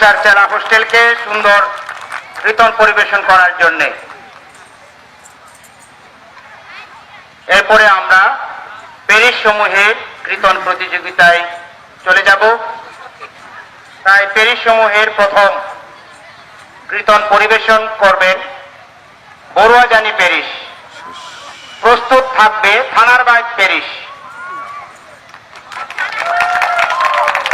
Sister চেলা হোস্টেলকে সুন্দর কীর্তন পরিবেশন করার জন্যে। এরপরে আমরা প্যারিস সমূহের কীর্তন প্রতিযোগিতায় চলে যাব। তাই প্যারিস সমূহের প্রথম কীর্তন পরিবেশন করবেন বড়ুয়া জানি প্যারিস। প্রস্তুত থাকবে থানার বাইক প্যারিস।